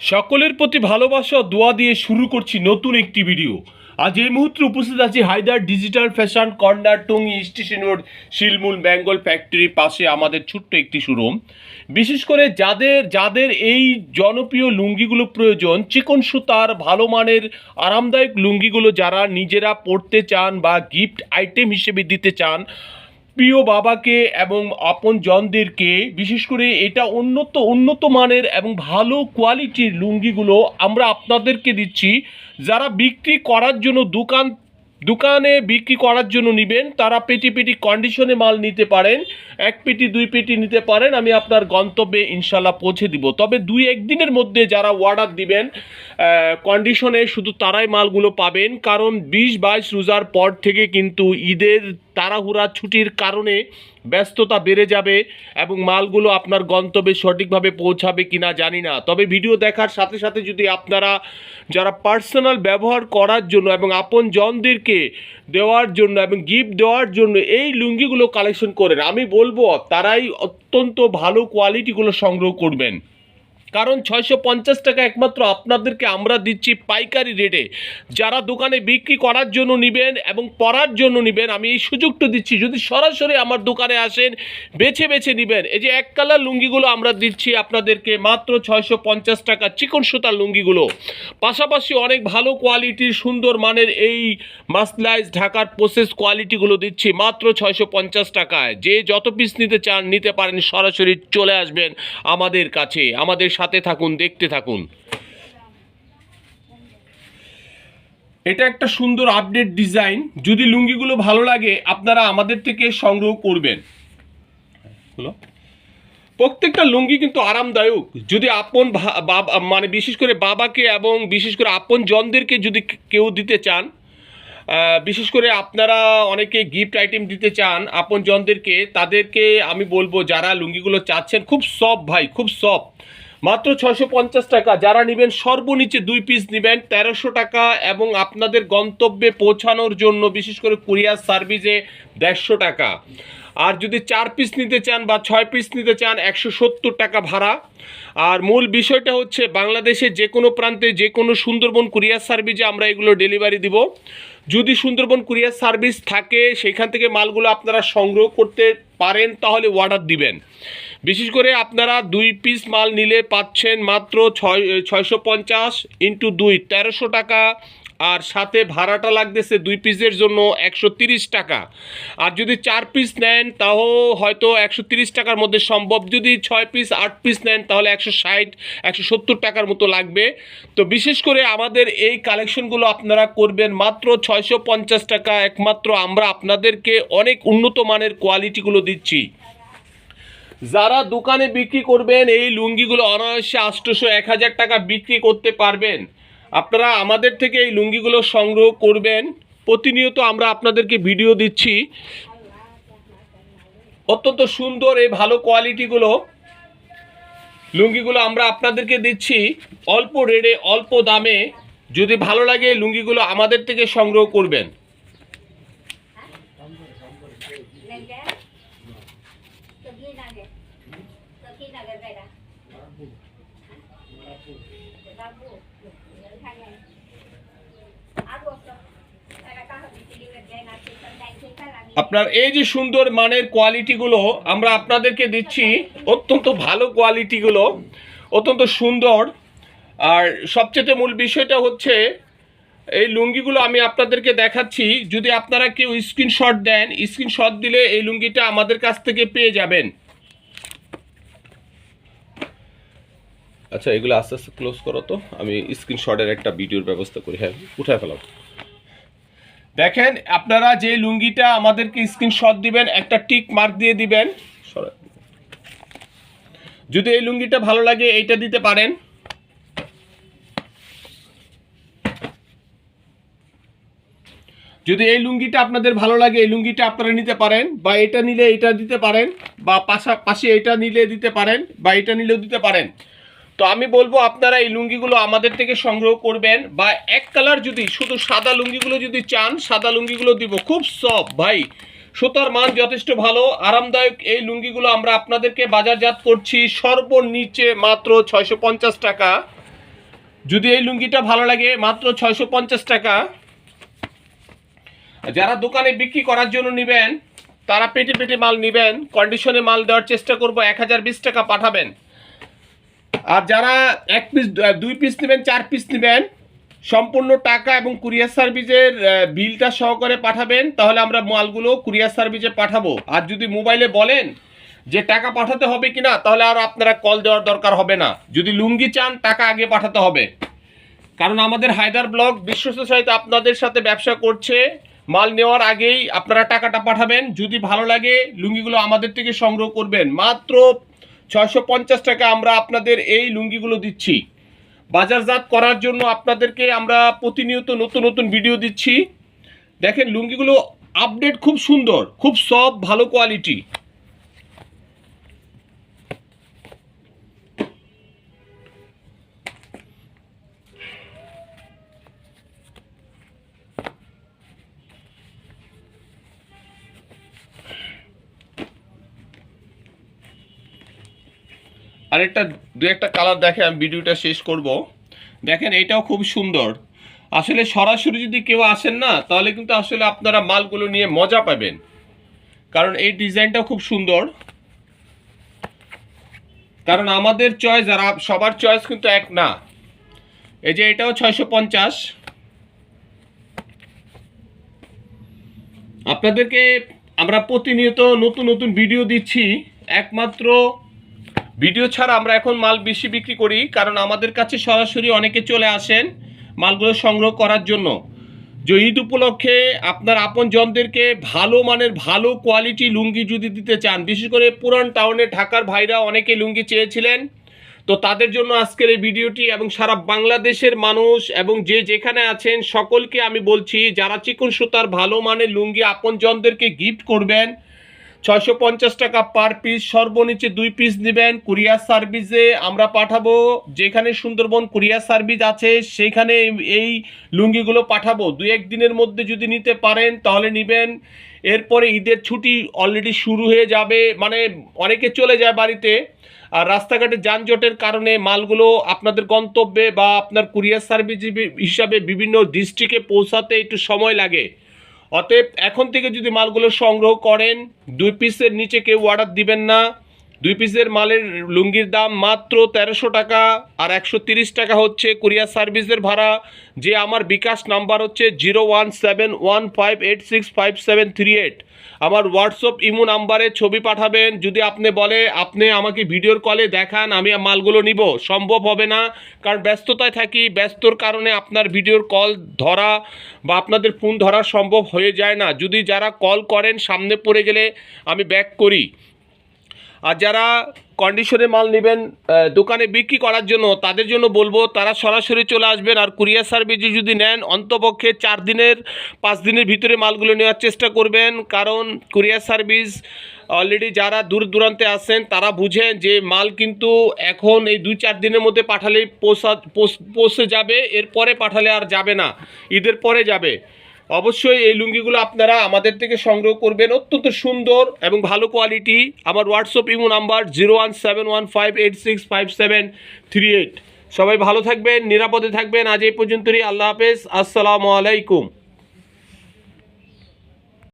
সকলের প্রতি ভালোবাসা, দোয়া দিয়ে শুরু করছি নতুন একটি ভিডিও আজ এই মুহূর্তে উপস্থিত আছি Haidar digital fashion corner Tongi station road শিলমুল Bengal ফ্যাক্টরির পাশে আমাদের ছোট্ট একটি শোরুম বিশেষ করে যাদের যাদের এই জনপ্রিয় লুঙ্গিগুলো প্রয়োজন, চিকন সুতার, ভালো মানের, আরামদায়ক লুঙ্গিগুলো যারা নিজেরা পরতে চান বা গিফট আইটেম হিসেবে দিতে চান প্রিয় বাবাকে এবং আপন জনদেরকে বিশেষ করে এটা উন্নত উন্নত মানের এবং ভালো কোয়ালিটির লুঙ্গিগুলো আমরা আপনাদেরকে দিচ্ছি। যারা বিক্রি করার জন্য দোকান, দোকানে বিক্রি করার জন্য নেবেন, তারা পেটি পেটি কন্ডিশনে মাল নিতে পারেন, এক পেটি, দুই পেটি নিতে পারেন, আমি আপনার গন্তব্যে ইনশাল্লাহ পৌঁছে দিব। তবে দুই, একদিনের মধ্যে যারা অর্ডার দিবেন কন্ডিশনে শুধু তারাই মালগুলো পাবেন, কারণ বিশ বাইশ রোজার পর থেকে কিন্তু ঈদের তাড়াহুড়া ছুটির কারণে ব্যস্ততা বেড়ে যাবে এবং মালগুলো আপনার গন্তব্যে সঠিকভাবে পৌঁছাবে কিনা জানি না। তবে ভিডিও দেখার সাথে সাথে যদি আপনারা যারা পার্সোনাল ব্যবহার করার জন্য এবং আপন জনদেরকে দেওয়ার জন্য এবং গিফট দেওয়ার জন্য এই লুঙ্গিগুলো কালেকশন করেন, আমি বলব তারাই অত্যন্ত ভালো কোয়ালিটিগুলো সংগ্রহ করবেন। কারণ ছয়শো পঞ্চাশ টাকা একমাত্র আপনাদেরকে আমরা দিচ্ছি পাইকারি রেটে। যারা দোকানে বিক্রি করার জন্য নেবেন এবং পরার জন্য নেবেন, আমি এই সুযোগটা দিচ্ছি। যদি সরাসরি আমার দোকানে আসেন, বেছে বেছে নেবেন। এই যে এক কালার লুঙ্গিগুলো আমরা দিচ্ছি আপনাদেরকে মাত্র ছয়শো পঞ্চাশ টাকা, চিকন সুতার লুঙ্গিগুলো। পাশাপাশি অনেক ভালো কোয়ালিটির, সুন্দর মানের এই মাসলাইজ ঢাকার প্রসেস কোয়ালিটিগুলো দিচ্ছি মাত্র ছয়শো পঞ্চাশ টাকায়। যে যত পিস নিতে চান, নিতে পারেন, সরাসরি চলে আসবেন আমাদের কাছে, আমাদের সাথে থাকুন, দেখতে থাকুন। এটা একটা সুন্দর আপডেট ডিজাইন যদি লুঙ্গিগুলো ভালো লাগে, আপনারা আমাদের থেকে সংগ্রহ করবেন। হলো? প্রত্যেকটা লুঙ্গি কিন্তু আরামদায়ক। যদি আপন মানে বিশেষ করে বাবাকে এবং বিশেষ করে আপন জনদেরকে যদি কেউ দিতে চান বিশেষ করে আপনারা অনেকে গিফট আইটেম দিতে চান আপন জনদেরকে, তাদেরকে আমি বলব, যারা লুঙ্গিগুলো চাচ্ছেন, খুব সফট ভাই, খুব সফট মাত্র ছয়শো পঞ্চাশ টাকা। যারা নেবেন সর্বনিচে দুই পিস নেবেন, তেরোশো টাকা এবং আপনাদের গন্তব্যে পৌঁছানোর জন্য বিশেষ করে কুরিয়ার সার্ভিসে দেড়শো টাকা। আর যদি চার পিস নিতে চান বা ছয় পিস নিতে চান, একশো সত্তর টাকা ভাড়া। আর মূল বিষয়টা হচ্ছে, বাংলাদেশের যে কোনো প্রান্তে যে কোনো সুন্দরবন কুরিয়ার সার্ভিসে আমরা এগুলো ডেলিভারি দিব। যদি সুন্দরবন কুরিয়ার সার্ভিস থাকে, সেখান থেকে মালগুলো আপনারা সংগ্রহ করতে পারেন, তাহলে অর্ডার দিবেন। বিশেষ করে আপনারা দুই পিস মাল নিলে পাচ্ছেন মাত্র ছয় ছয়শো পঞ্চাশ ইন্টু দুই, তেরোশো টাকা। আর সাথে ভাড়াটা লাগতেছে দুই পিসের জন্য একশো টাকা। আর যদি চার পিস নেন, তাও হয়তো একশো তিরিশ টাকার মধ্যে সম্ভব। যদি ছয় পিস আট পিস নেন, তাহলে একশো ষাট, একশো সত্তর টাকার মতো লাগবে। তো বিশেষ করে আমাদের এই কালেকশনগুলো আপনারা করবেন মাত্র ছয়শো পঞ্চাশ টাকা। একমাত্র আমরা আপনাদেরকে অনেক উন্নত মানের কোয়ালিটিগুলো দিচ্ছি। যারা দোকানে বিক্রি করবেন, এই লুঙ্গিগুলো অনায়াসে আটশোশো এক হাজার টাকা বিক্রি করতে পারবেন। আপনারা আমাদের থেকে এই লুঙ্গিগুলো সংগ্রহ করবেন। প্রতিনিয়ত আমরা আপনাদেরকে ভিডিও দিচ্ছি। অত্যন্ত সুন্দর এই ভালো কোয়ালিটিগুলো লুঙ্গিগুলো আমরা আপনাদেরকে দিচ্ছি। অল্প রেটে, অল্প দামে যদি ভালো লাগে লুঙ্গিগুলো আমাদের থেকে সংগ্রহ করবেন। আপনার এই যে সুন্দর মানের কোয়ালিটিগুলো আমরা আপনাদেরকে দিচ্ছি, অত্যন্ত ভালো কোয়ালিটিগুলো অত্যন্ত সুন্দর। আর সবচেয়ে মূল বিষয়টা হচ্ছে, এই লুঙ্গিগুলো আমি আপনাদেরকে দেখাচ্ছি। যদি আপনারা কেউ স্ক্রিনশট দেন স্ক্রিনশট দিলে এই লুঙ্গিটা আমাদের কাছ থেকে পেয়ে যাবেন। আচ্ছা এগুলো আস্তে আস্তে ক্লোজ করো তো। আমি স্ক্রিনশটের একটা ভিডিওর ব্যবস্থা করি। হ্যাঁ উঠায় ফেলাম দেখেন, আপনারা যে লুঙ্গিটা আমাদেরকে স্ক্রিনশট দিবেন, একটা টিক মার্ক দিয়ে দিবেন। যদি এই লুঙ্গিটা ভালো লাগে, এইটা দিতে পারেন। যদি এই লুঙ্গিটা আপনাদের ভালো লাগে, এই লুঙ্গিটা আপনারা নিতে পারেন, বা এটা নিলে এটা দিতে পারেন, বা পাশাপাশি এটা নিলে দিতে পারেন, বা এটা নিলেও দিতে পারেন। তো আমি বলব আপনারা এই লুঙ্গিগুলো আমাদের থেকে সংগ্রহ করবেন বা এক কালার যদি, শুধু সাদা লুঙ্গিগুলো যদি চান, সাদা লুঙ্গিগুলো দিব। খুব সফট ভাই। সুতার মান যথেষ্ট ভালো। আরামদায়ক এই লুঙ্গিগুলো আমরা আপনাদেরকে বাজারজাত করছি সর্বনিচে মাত্র ছয়শো পঞ্চাশ টাকা। যদি এই লুঙ্গিটা ভালো লাগে, মাত্র ছয়শো পঞ্চাশ টাকা। যারা দোকানে বিক্রি করার জন্য নেবেন, তারা পেটে পেটে মাল নেবেন কন্ডিশনে মাল দেওয়ার চেষ্টা করব, এক হাজার বিশ টাকা পাঠাবেন। আর যারা এক পিস দুই পিস নেবেন, চার পিস নেবেন, সম্পূর্ণ টাকা এবং কুরিয়ার সার্ভিসের বিলটা সহকারে পাঠাবেন, তাহলে আমরা মালগুলো কুরিয়ার সার্ভিসে পাঠাবো। আর যদি মোবাইলে বলেন যে টাকা পাঠাতে হবে কিনা, তাহলে আর আপনারা কল দেওয়ার দরকার হবে না। যদি লুঙ্গি চান, টাকা আগে পাঠাতে হবে। কারণ আমাদের হায়দার ব্লগ বিশ্বস্ত সহিত আপনাদের সাথে ব্যবসা করছে। মাল নেওয়ার আগেই আপনারা টাকাটা পাঠাবেন। যদি ভালো লাগে, লুঙ্গিগুলো আমাদের থেকে সংগ্রহ করবেন। মাত্র ছয়শো পঞ্চাশ টাকা আমরা আপনাদের এই লুঙ্গিগুলো দিচ্ছি। বাজারজাত করার জন্য আপনাদেরকে আমরা প্রতিনিয়ত নতুন নতুন ভিডিও দিচ্ছি। দেখেন, লুঙ্গিগুলো আপডেট খুব সুন্দর, খুব সব ভালো কোয়ালিটি আরেকটা, দু একটা কালার দেখে আমি ভিডিওটা শেষ করব। দেখেন এটাও খুব সুন্দর। আসলে সরাসরি যদি কেউ আসেন না, তাহলে কিন্তু আসলে আপনারা মালগুলো নিয়ে মজা পাবেন। কারণ এই ডিজাইনটাও খুব সুন্দর। কারণ আমাদের চয়েস আর সবার চয়েস কিন্তু এক না। এই যে এটাও ছয়শো পঞ্চাশ। আপনাদেরকে আমরা প্রতিনিয়ত নতুন নতুন ভিডিও দিচ্ছি। একমাত্র ভিডিও ছাড়া আমরা এখন মাল বেশি বিক্রি করি, কারণ আমাদের কাছে সরাসরি অনেকে চলে আসেন মালগুলো সংগ্রহ করার জন্য। যে ঈদ উপলক্ষে আপনার আপন জনদেরকে ভালো মানের ভালো কোয়ালিটি লুঙ্গি যদি দিতে চান, বিশেষ করে পুরান টাউনে ঢাকার ভাইরা অনেকে লুঙ্গি চেয়েছিলেন, তো তাদের জন্য আজকের এই ভিডিওটি এবং সারা বাংলাদেশের মানুষ এবং যে যেখানে আছেন সকলকে আমি বলছি, যারা চিকন সুতার ভালো মানের লুঙ্গি আপন জনদেরকে গিফট করবেন ছয়শো পঞ্চাশ টাকা পার পিস সর্বনিচে দুই পিস নেবেন। কুরিয়ার সার্ভিসে আমরা পাঠাবো। যেখানে সুন্দরবন কুরিয়ার সার্ভিস আছে, সেখানে এই লুঙ্গিগুলো পাঠাবো। দু এক দিনের মধ্যে যদি নিতে পারেন, তাহলে নেবেন। এরপরে ঈদের ছুটি অলরেডি শুরু হয়ে যাবে। মানে অনেকে চলে যায় বাড়িতে। আর রাস্তাঘাটে যানজটের কারণে মালগুলো আপনাদের গন্তব্যে বা আপনার কুরিয়ার সার্ভিস হিসাবে বিভিন্ন ডিস্ট্রিক্টে পৌঁছাতে একটু সময় লাগে। অতএব এখন থেকে যদি মালগুলো সংগ্রহ করেন দুই পিসের নিচে কেউ অর্ডার দিবেন না। দুই পিসের মালের লুঙ্গির দাম মাত্র তেরোশো টাকা আর একশো তিরিশ টাকা হচ্ছে কুরিয়ার সার্ভিসের ভাড়া। যে আমার বিকাশ নাম্বার হচ্ছে zero one seven one five eight six five seven three eight. আমার হোয়াটসঅ্যাপ ইমো নাম্বারে ছবি পাঠাবেন। যদি আপনি বলে, আপনি আমাকে ভিডিওর কলে দেখান, আমি মালগুলো নিব। সম্ভব হবে না। কারণ ব্যস্ততায় থাকি, ব্যস্তর কারণে আপনার ভিডিওর কল ধরা বা আপনাদের ফোন ধরা সম্ভব হয়ে যায় না। যদি যারা কল করেন, সামনে পড়ে গেলে আমি ব্যাক করি। আর যারা কন্ডিশনে মাল নেবেন দোকানে বিক্রি করার জন্য, তাদের জন্য বলব, তারা সরাসরি চলে আসবেন আর কুরিয়ার সার্ভিসে যদি নেন, অন্তপক্ষে চার দিনের, পাঁচ দিনের ভিতরে মালগুলো নেওয়ার চেষ্টা করবেন। কারণ কুরিয়ার সার্ভিস অলরেডি যারা দূর দূরান্তে আসেন তারা বুঝেন যে মাল কিন্তু এখন এই দুই চার দিনের মধ্যে পাঠালেই পৌঁছা, পৌঁছ- পৌঁছে যাবে, এরপরে পাঠালে আর যাবে না। ঈদের পরে যাবে। অবশ্যই এই লুঙ্গিগুলো আপনারা আমাদের থেকে সংগ্রহ করবেন। অত্যন্ত সুন্দর এবং ভালো কোয়ালিটি আমার WhatsApp imo number zero one seven one five eight six five seven three eight সবাই ভালো থাকবেন, নিরাপদে থাকবেন। আজ এই পর্যন্তই। আল্লাহ হাফেজ। আসসালামু আলাইকুম।